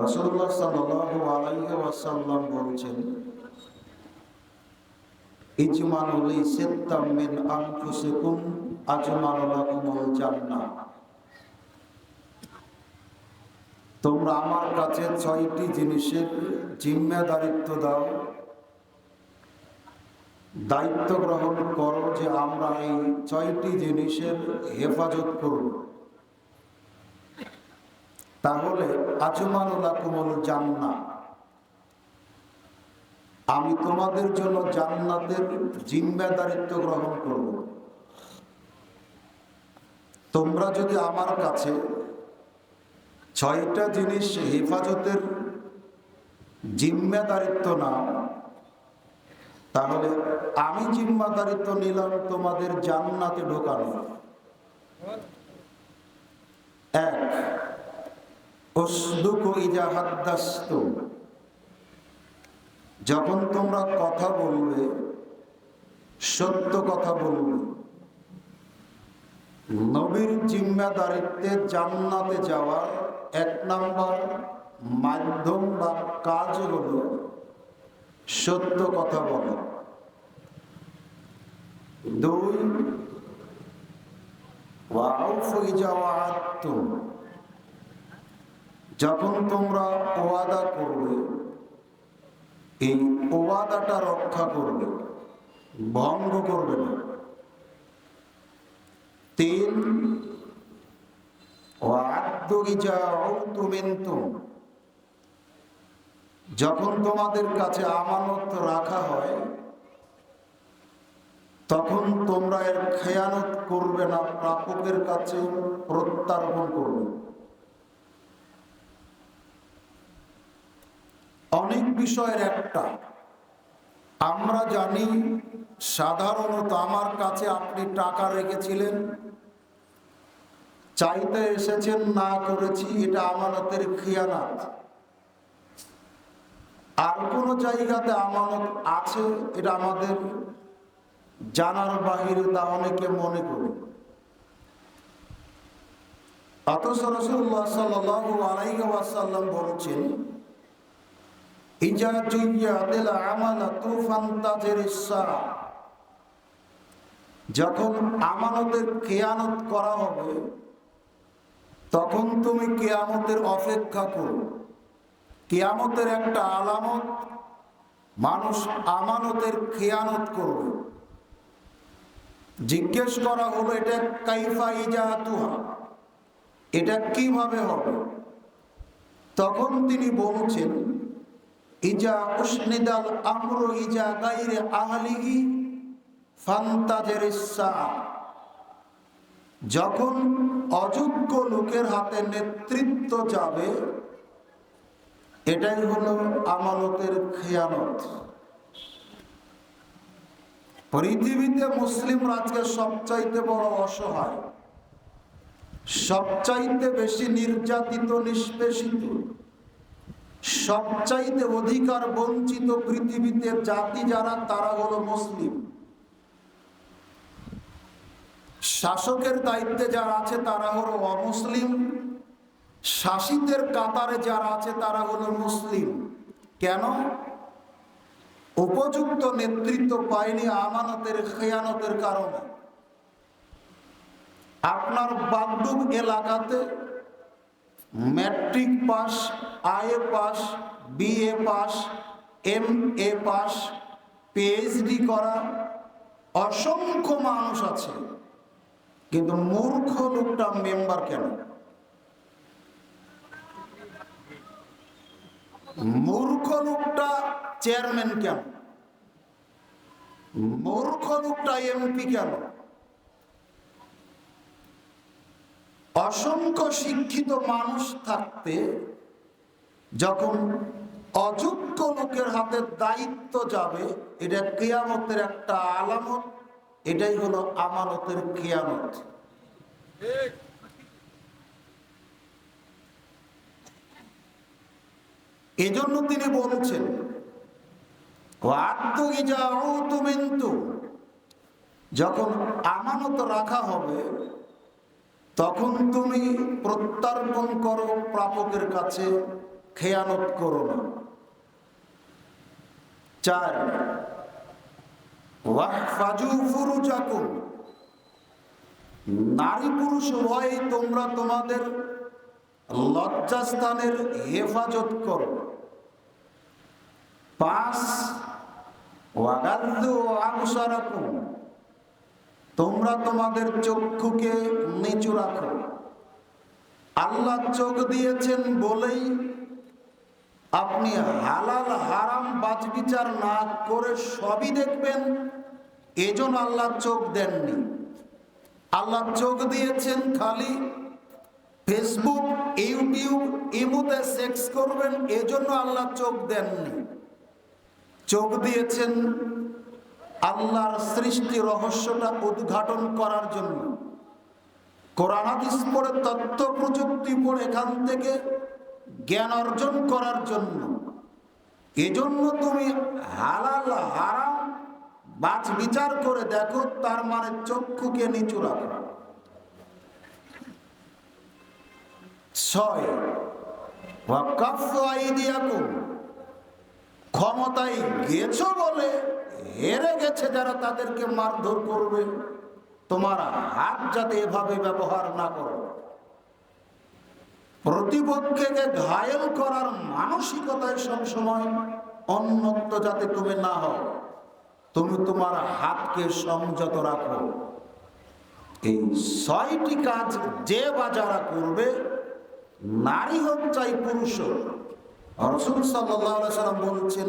রসুল্লাহ সাল্লাল্লাহু আলাইহি ওয়াসাল্লাম বলছেন, ইজমানুলি সিত্তাম মিন আনফুসিকুম, আজমানু লাকুমুল জান্নাহ। তোমরা আমার কাছে ছয়টি জিনিসের জিম্মেদারিত্ব দাও। দায়িত্ব গ্রহণ করো যে আমরা এই ছয়টি জিনিসের হেফাজত করব। তাহলে আজমানুল্লাহ কুমল জান্না আমি তোমাদের জন্য জান্নাতের জিম্মেদারিত্ব গ্রহণ করব। তোমরা যদি আমার কাছে ছয়টা জিনিস হেফাজতের জিম্মেদারিত্ব না তাহলে আমি জিম্মাদারিত্ব নিলাম তোমাদের জান্নাতে ঢোকানো এক যখন তোমরা কথা বলবে, সত্য কথা বলবে, নবীর জিম্মাদারিত্বে জান্নাতে যাওয়ার এক নাম্বার মাধ্যম বা কাজ হলো সত্য কথা বলা। দুই যখন তোমরা ওয়াদা করবে, এই ওয়াদাটা রক্ষা করবে, ভঙ্গ করবে না। তিন যখন তোমাদের কাছে আমানত রাখা হয়, তখন তোমরা এর খেয়ানত করবে না, প্রাপকের কাছে প্রত্যার্পণ করবে। অনেক বিষয়ের একটা। আমরা জানি সাধারণত আমার কাছে আপনি টাকা রেখেছিলেন। চাইতে এসেছেন, না করেছি, এটা আমানতের খিয়ানাত। আর কোন জায়গাতে আমানত আছে, এটা আমাদের জানার বাহিরে তা অনেকে মনে করে। অথচ রসুল্লাহ সাল্লাল্লাহু আলাইহি ওয়াসাল্লাম বলছেন যখন আমানতের কেয়ানত করা হবে, তখন তুমি কেয়ামতের অপেক্ষা করো। কেয়ামতের একটা আলামত, মানুষ আমানতের খেয়ানত করবে। জিজ্ঞেস করা হলো, এটা কাইফা ইজা তুহা এটা কীভাবে হবে? তখন তিনি বলছেন ইজা ইজা গাইরে যখন অযোগ্য লোকের হাতে নেতৃত্ব যাবে, এটাই হলো আমানতের খেয়ানত। পৃথিবীতে মুসলিম আজকে সবচাইতে বড় অসহায়, সবচাইতে বেশি নির্যাতিত, নিষ্পেষিত। সবচাইতে অধিকার বঞ্চিত পৃথিবীতে জাতি যারা, তারা হলো মুসলিম। শাসকের দায়িত্বে যারা আছে, তারা হলো অমুসলিম। শাসিতের কাতারে যারা আছে, তারা হলো মুসলিম। কেন? উপযুক্ত নেতৃত্ব পায়নি আমানতের, খেয়ানতের কারণে। আপনার বাগডুব এলাকাতে matric pass IA pass BA pass M A pass PhD করা অসংখ্য মানুষ আছে। কিন্তু মূর্খ লোকটা মেম্বার কেন? মূর্খ লোকটা চেয়ারম্যান কেন? মূর্খ লোকটা এমপি কেন? অসংখ্য শিক্ষিত মানুষ থাকতে যখন অযোগ্য লোকের হাতে দায়িত্ব যাবে, এটা কেয়ামতের একটা আলামত, এটাই হলো আমানতের কেয়ামত। এজন্য তিনি বলছেন যখন আমানত রাখা হবে তখন তুমি প্রত্যার্পণ করো প্রাপকের কাছে, খেয়ানত করো না। চার নারী পুরুষ উভয়ই তোমরা তোমাদের লজ্জাস্থানের হেফাজত করো। পাঁচ ওয়াগাদ্দু তোমরা তোমাদের চক্ষুকে নিচু রাখো। আল্লাহ চোখ দিয়েছেন বলেই আপনি হালাল হারাম বাজবিচার না করে সবই দেখবেন, এজন্য আল্লাহ চোখ দেননি। আল্লাহ চোখ দিয়েছেন খালি ফেসবুক, ইউটিউব, ইমুতে সেক্স করবেন, এজন্য আল্লাহ চোখ দেননি। চোখ দিয়েছেন আল্লাহর সৃষ্টি রহস্যটা উদ্ঘাটন করার জন্য। কোরআন হাদিস পড়ে তথ্য প্রযুক্তি পড়ে, এখান থেকে জ্ঞান অর্জন করার জন্য। এজন্য তুমি হালাল, হারাম বাছ বিচার করে দেখো, তার মানে চক্ষুকে নিচু রাখো। ছয় ক্ষমতায় গেছো বলে হেরে গেছে যারা তাদেরকে মারধর করবে। তোমার হাত যাতে এভাবে ব্যবহার না করো। প্রতিপক্ষকে ঘায়েল করার মানসিকতায় সবসময় অন্যত্ব যাতে তুমি না হও, তুমি তোমার হাতকে সংযত রাখো। এই ছয়টি কাজ যে বা যারা করবে, নারী হোক চাই পুরুষ হোক, রসুল সাল্লাম বলছেন